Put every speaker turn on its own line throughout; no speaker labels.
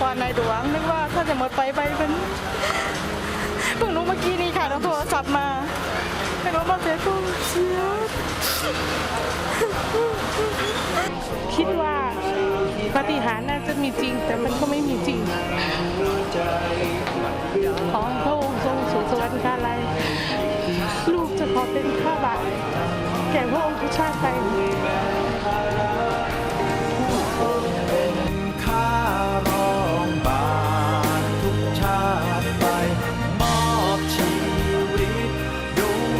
พรในหลวงนึกว่าถ้าจะหมดไปไปมันเพิ่งรู้เมื่อกี้นี่ค่ะต้องโทรศัพท์มาไม่รู้ว่าเสียกูเสีย
คิดว่าปาฏิหาริย์น่าจะมีจริง แต่มันก็ไม่มีจริง ขอให้พระองค์ทรงสู่สวรรคาลัยลูกจะขอเป็นข้าบาทแก่พระองค์ทุกชาติไป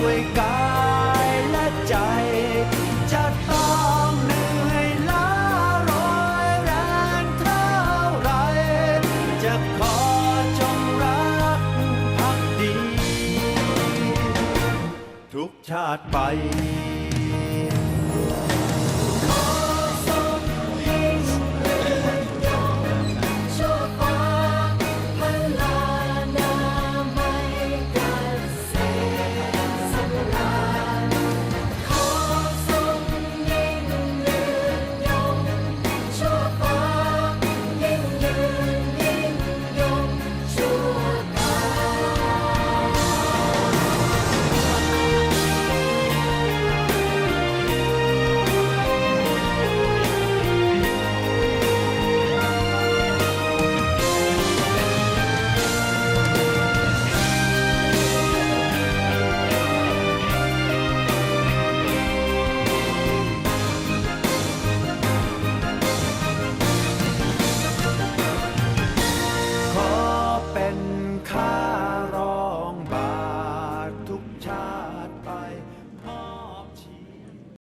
ด้วยกายและใจ จะต้องเหนื่อยล้าร้อยแรงเท่าไร จะขอจงรักพักดี ทุกชาติไป time.